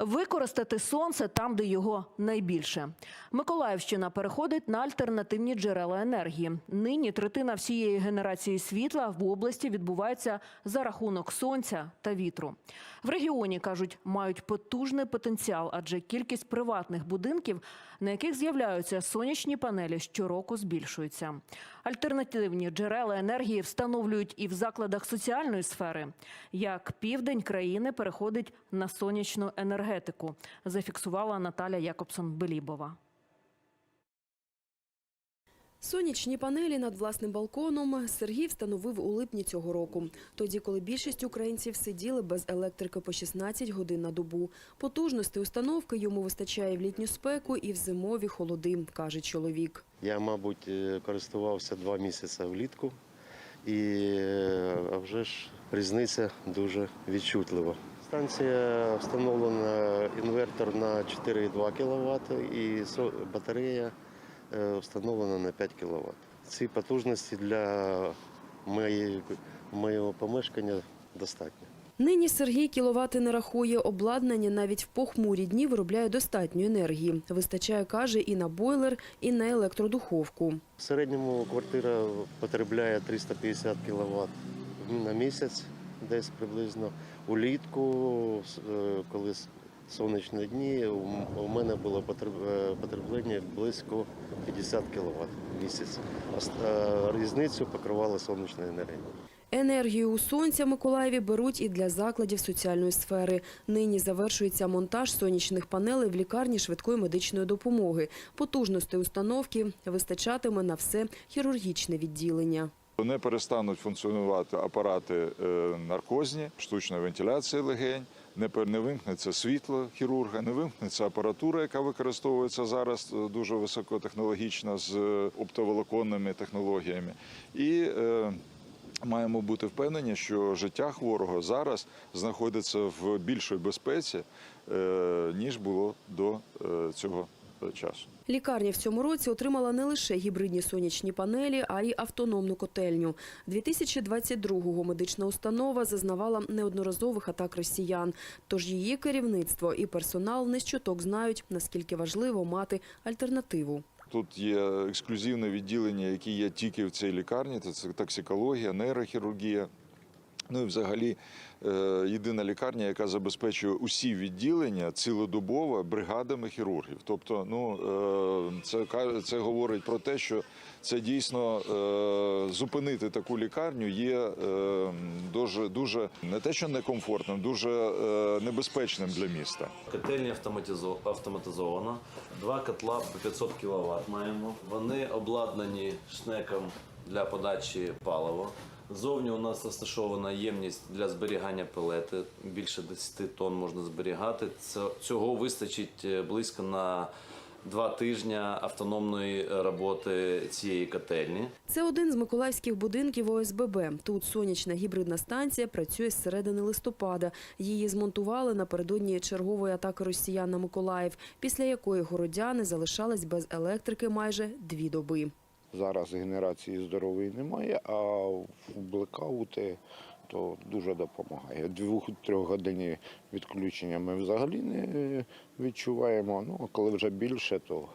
Використати сонце там, де його найбільше. Миколаївщина переходить на альтернативні джерела енергії. Нині третина всієї генерації світла в області відбувається за рахунок сонця та вітру. В регіоні кажуть, мають потужний потенціал, адже кількість приватних будинків, на яких з'являються сонячні панелі, щороку збільшується. Альтернативні джерела енергії встановлюють і в закладах соціальної сфери. Як південь країни переходить на сонячну енергетику, зафіксувала Наталя Якобсон-Белібова. Сонячні панелі над власним балконом Сергій встановив у липні цього року. Тоді, коли більшість українців сиділи без електрики по 16 годин на добу. Потужності установки йому вистачає в літню спеку і в зимові холоди, каже чоловік. Я, мабуть, е, користувався два місяці влітку, і е, а вже ж різниця дуже відчутлива. Станція встановлена інвертор на 4,2 кВт і батарея е, встановлена на 5 кВт. Ці потужності для моєї, моєго помешкання достатньо. Нині Сергій кіловати не рахує. Обладнання навіть в похмурі дні виробляє достатньо енергії. Вистачає, каже, і на бойлер, і на електродуховку. В середньому квартира потребляє 350 кВт на місяць, десь приблизно. Улітку, е, коли сонячні дні, у мене було е, потреблення близько 50 кВт в місяць. Е, Різницю покривала сонячна енергія. Енергію у сонця Миколаєві беруть і для закладів соціальної сфери. Нині завершується монтаж сонячних панелей в лікарні швидкої медичної допомоги. Потужності установки вистачатиме на все хірургічне відділення. Не перестануть функціонувати апарати е, наркозні, штучної вентиляції легень, не вимкнеться світло хірурга, не вимкнеться апаратура, яка використовується зараз е, дуже високотехнологічна з е, оптоволоконними технологіями. І маємо бути впевнені, що життя хворого зараз знаходиться в більшій безпеці, ніж було до цього часу. Лікарня в цьому році отримала не лише гібридні сонячні панелі, а й автономну котельню. 2022-го медична установа зазнавала неодноразових атак росіян. Тож її керівництво і персонал не з чуток знають, наскільки важливо мати альтернативу. Тут є ексклюзивне відділення, які є тільки в цій лікарні. Це токсикологія, нейрохірургія. Ну і взагалі е, єдина лікарня, яка забезпечує усі відділення цілодобово бригадами хірургів. Тобто, ну е, це це говорить про те, що це дійсно е, зупинити таку лікарню є дуже дуже не те, що некомфортним, дуже небезпечним для міста. Котельня автоматизо- автоматизована, два котла по 500 кВт маємо. Вони обладнані шнеком для подачі палива. Ззовні у нас розташована ємність для зберігання пелети. Більше 10 тонн можна зберігати. Цього вистачить е, близько на два тижні автономної роботи цієї котельні. Це один з миколаївських будинків ОСББ. Тут сонячна гібридна станція працює з середини листопада. Її змонтували напередодні чергової атаки росіян на Миколаїв, після якої городяни залишались без електрики майже дві доби. Зараз генерації здорової немає, а в блекаути то дуже допомагає. Двох-трьох годині відключення ми взагалі не відчуваємо. Ну, а коли вже більше, то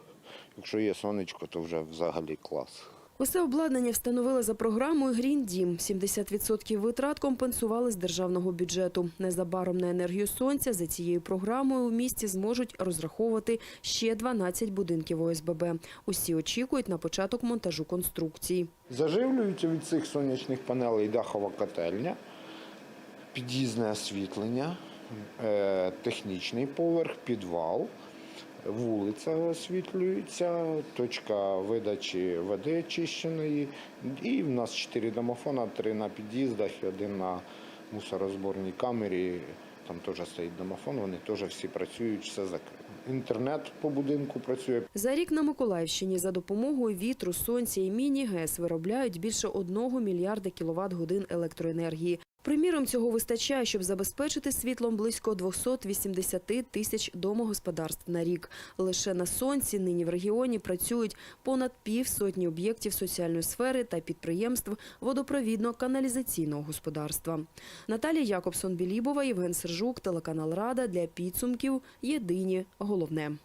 якщо є сонечко, то вже взагалі клас. Усе обладнання встановили за програмою «Грін Дім». 70% витрат компенсували з державного бюджету. Незабаром на енергію сонця за цією програмою у місті зможуть розраховувати ще 12 будинків ОСББ. Усі очікують на початок монтажу конструкції. Заживлюється від цих сонячних панелей дахова котельня, під'їзне освітлення, е, технічний поверх, підвал, вулиця освітлюється, точка видачі води очищеної. І в нас чотири домофона, три на під'їздах і один на мусорозборній камері. Там теж стоїть домофон, вони теж всі працюють, все закрито. Інтернет по будинку працює. За рік на Миколаївщині за допомогою вітру, сонця і міні-ГЕС виробляють більше 1 мільярда кіловат годин електроенергії. Приміром, цього вистачає, щоб забезпечити світлом близько 280 тисяч домогосподарств на рік. Лише на сонці нині в регіоні працюють понад півсотні об'єктів соціальної сфери та підприємств водопровідно-каналізаційного господарства. Наталія Якобсон-Білібова, Євген Сержук, телеканал Рада для підсумків. Єдині головне.